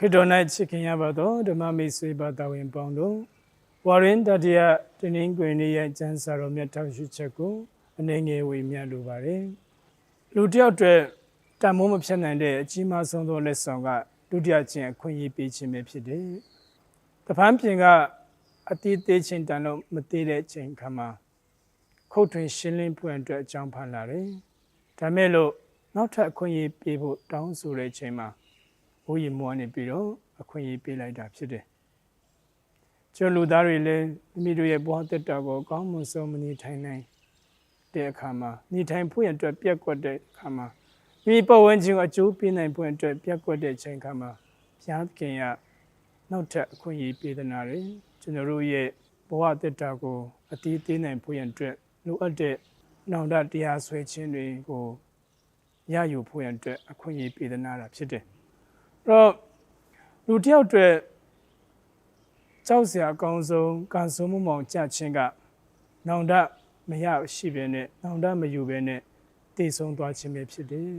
ခရစ်တော်၌ချစ်ခင်ရပါသောဓမ္မမိတ်ဆွေဘာသာဝင်ပေါင်းတို့ဝါရင်တတိယတင်းင်းကွင်လေးရဲ့ကျမ်းစာတော်မြတ်ထောက်ရှိချက်ကိုအနေငယ်ဝေမျှလိုပါတယ်လူတစ်ယောက်တည်းတန်မိုးမဖြတ်နိုင်တဲ့အကြီးမားဆုံးသောလက်ဆောင်ကဒုတိယချင်းအခွင့်အရေးပေးခြင်းပဲဖြစ်တယ်တပန်းပြင်ကအတီးသေးချင်းတန်လို့မသေးတဲ့ချိန်ခါမှာခုတ်ထွင်ရှင်းလင်းပွင့်အတွက်အကြောင်းဖန်လာတယ်ဒါမဲ့လို့နောက်ထပ်အခွင့်အရေးပေးဖို့တောင်းဆိုတဲ့ချိန်မှာ ဘိုးရီမွားနေပြီးတော့အခွင့်အရေးပေးလိုက်တာဖြစ်တယ်။ကျွန်လူသားတွေလည်းမိမိတို့ရဲ့ဘဝတက်တာကိုကောင်းမွန်ဆုံးမနေထိုင်နိုင်တဲ့အခါမှာနေထိုင်ဖို့ရအတွက်ပြက်ကွက်တဲ့အခါမှာမိမိပတ်ဝန်းကျင်ကိုအကျိုးပေးနိုင်ဖို့အတွက်ပြက်ကွက်တဲ့ချိန်ခါမှာဘုရားသခင်ကနောက်ထပ်အခွင့်အရေးပေးသနာတယ်ကျွန်တော်တို့ရဲ့ဘဝတက်တာကိုအတီးသေးနိုင်ဖို့ရအတွက်လိုအပ်တဲ့နောင်တတရားဆွဲခြင်းတွေကိုရယူဖို့ရအတွက်အခွင့်အရေးပေးသနာတာဖြစ်တယ်။အဲ့ တော့လူတစ်ယောက်အတွက်ကြောက်စရာအကောင်းဆုံးကံဆိုးမှုမောင်ကြခြင်းကနောင်တမရရှိပဲနဲ့နောင်တမယူပဲနဲ့တည်ဆုံးသွားခြင်းပဲဖြစ်တယ်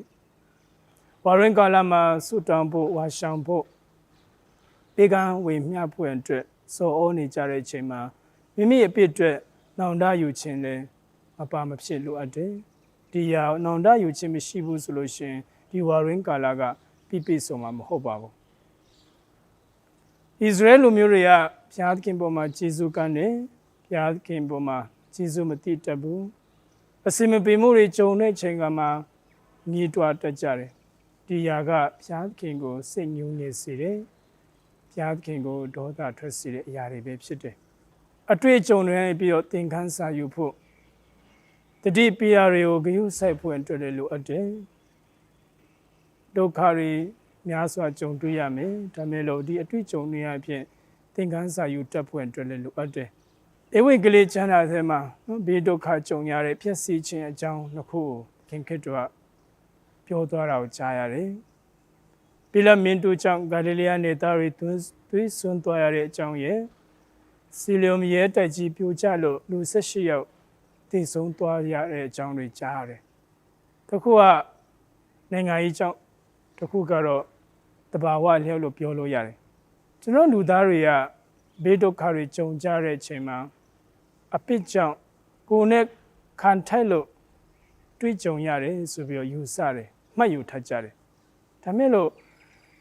။ဝါရင်ကာလမှာဆုတောင်းဖို့ဝါရှောင်ဖို့ပေကံဝေမျှဖို့အတွက်စောဩနေကြတဲ့အချိန်မှာမိမိအပြစ်အတွက်နောင်တယူခြင်းလည်းမပါမဖြစ်လိုအပ်တယ်။ဒီဟာနောင်တယူခြင်းမရှိဘူးဆိုလို့ရှိရင်ဒီဝါရင်ကာလက ပြည့်ပြည့်စုံမှာမဟုတ်ပါဘူး။ဣသရေလလူမျိုးတွေကဘုရားသခင်ပေါ်မှာဂျေဇုကမ်းတယ်။ဘုရားသခင်ပေါ်မှာဂျေဇုမတိတတ်ဘူး။အစင်မပေမှုတွေကြုံတဲ့ချိန်ကမှမြေတွားတတ်ကြတယ်။ဒီຢာကဘုရားသခင်ကိုစိတ်ညှိုးနေစေတယ်။ဘုရားသခင်ကိုဒေါသထွက်စေတဲ့အရာတွေပဲဖြစ်တယ်။အတွေ့အကြုံတွေပြီးတော့သင်ခန်းစာယူဖို့တတိပိယတွေကိုဂရုစိုက်ဖို့အတွက်လည်းလိုအပ်တယ်။ ဒုက္ခတွေများစွာကြုံတွေ့ရမယ်ဒါမဲ့လို့ဒီအတွေ့အကြုံတွေအဖြစ်သင်ခန်းစာယူတက်ဖို့အတွက်လည်းလိုအပ်တယ်ဧဝံဂေလိကျမ်းစာထဲမှာနော်ဘေးဒုက္ခကြုံရတဲ့ဖြစ်စီခြင်းအကြောင်းတစ်ခုကိုခင်ခရစ်တော်ကပြောသွားတာကိုကြားရတယ်ပိလမင်တူကြောင့်ဂါလိလျာနေသားတွေသွေးဆွန်းသွားရတဲ့အကြောင်းရဲ့စီလျုံရဲတိုက်ကြီးပြိုကျလို့လူ၁၈ယောက်တည်ဆုံးသွားရတဲ့အကြောင်းတွေကြားရတယ်တခုကနိုင်ငံရေးကြောင့် တခုကတော့တဘာဝလျှောက်လို့ပြောလို့ရတယ်ကျွန်တော်လူသားတွေကဘေးဒုက္ခတွေကြုံကြတဲ့အချိန်မှာအပစ်ကြောင့်ကိုယ်နဲ့ခံထိုက်လို့တွေးကြုံရတယ်ဆိုပြီးတော့ယူဆတယ်မှတ်ယူထကြတယ်ဒါမဲ့လို့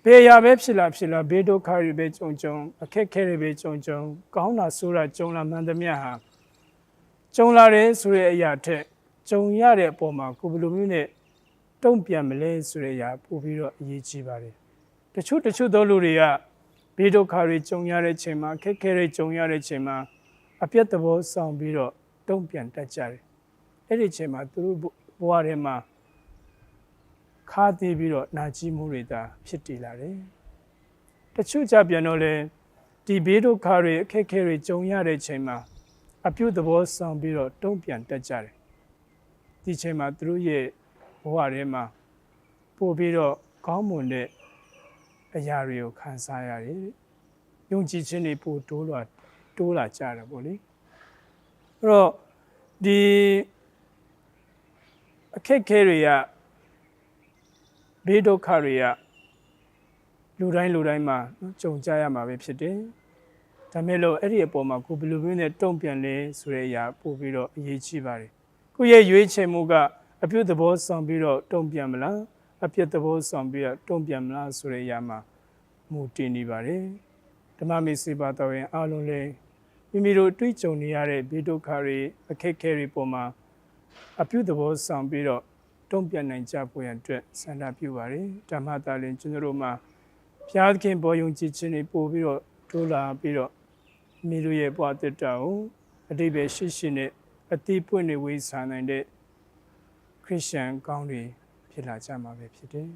ဘေးရပဲဖြစ်လာဖြစ်လာဘေးဒုက္ခတွေပဲကြုံကြုံအခက်ခဲတွေပဲကြုံကြုံကောင်းတာဆိုးတာကြုံလာမှန်သမျှဟာကြုံလာတယ်ဆိုတဲ့အရာထက်ကြုံရတဲ့အပေါ်မှာကိုယ်ဘယ်လိုမျိုးနဲ့ တုံ့ပြန်မလဲဆိုတဲ့အရာပို့ပြီးတော့အရေးကြီးပါတယ်တချို့တချို့သောလူတွေကဘေးဒုက္ခတွေကြုံရတဲ့ချိန်မှာခက်ခဲတွေကြုံရတဲ့ချိန်မှာအပြတ်သဘောဆောင်ပြီးတော့တုံ့ပြန်တတ်ကြတယ်အဲ့ဒီချိန်မှာသူတို့ဘဝထဲမှာခါသေးပြီးတော့နာကျင်မှုတွေသာဖြစ်တည်လာတယ်တချို့ကြပြန်တော့လေဒီဘေးဒုက္ခတွေအခက်ခဲတွေကြုံရတဲ့ချိန်မှာအပြုတ်သဘောဆောင်ပြီးတော့တုံ့ပြန်တတ်ကြတယ်ဒီချိန်မှာသူတို့ရဲ့ဘ ဝထဲမှာပို့ပြီးတော့ကောင်းမွန်တဲ့အရာတွေကိုခံစားရတယ်။ယုံကြည်ခြင်းတွေပို့တိုးလာတိုးလာကြတယ်ပေါ့လေ။အဲ့တော့ဒီအခက်ခဲတွေကဘေးဒုက္ခတွေကလူတိုင်းလူတိုင်းမှာကြုံကြရမှာပဲဖြစ်တယ်။ဒါမဲ့လို့အဲ့ဒီအပေါ်မှာကိုဘယ်လိုမျိုးနဲ့တုံ့ပြန်လဲဆိုတဲ့အရာပို့ပြီးတော့အရေးကြီးပါတယ်။ကိုယ့်ရဲ့ရွေးချယ်မှုက အပြုသဘောဆောင်ပြီးတော့တုံ့ပြန်မလားအပြစ်သဘောဆောင်ပြီးတော့တုံ့ပြန်မလားဆိုတဲ့အရာမှာမူတည်နေပါတယ်ဓမ္မမေစေပါတော်ရင်အားလုံးလည်းမိမိတို့တွေ့ကြုံနေရတဲ့ဘေးဒုက္ခတွေအခက်အခဲတွေပေါ်မှာအပြုသဘောဆောင်ပြီးတော့တုံ့ပြန်နိုင်ကြဖို့ရန်အတွက်ဆန္ဒပြုပါတယ်ဓမ္မတာလင်ကျွန်တော်တို့မှာဘုရားသခင်ဘောယုံကြည်ခြင်းတွေပို့ပြီးတော့တိုးလာပြီးတော့မိတို့ရဲ့ဘဝတက်တာကိုအတိပ္ပယ်ရှိရှိနဲ့အတိပွင့်နေဝေးစားနိုင်တဲ့ ခရစ်ယာန်ကောင်းတွေဖြစ်လာကြမှာပဲဖြစ်တယ်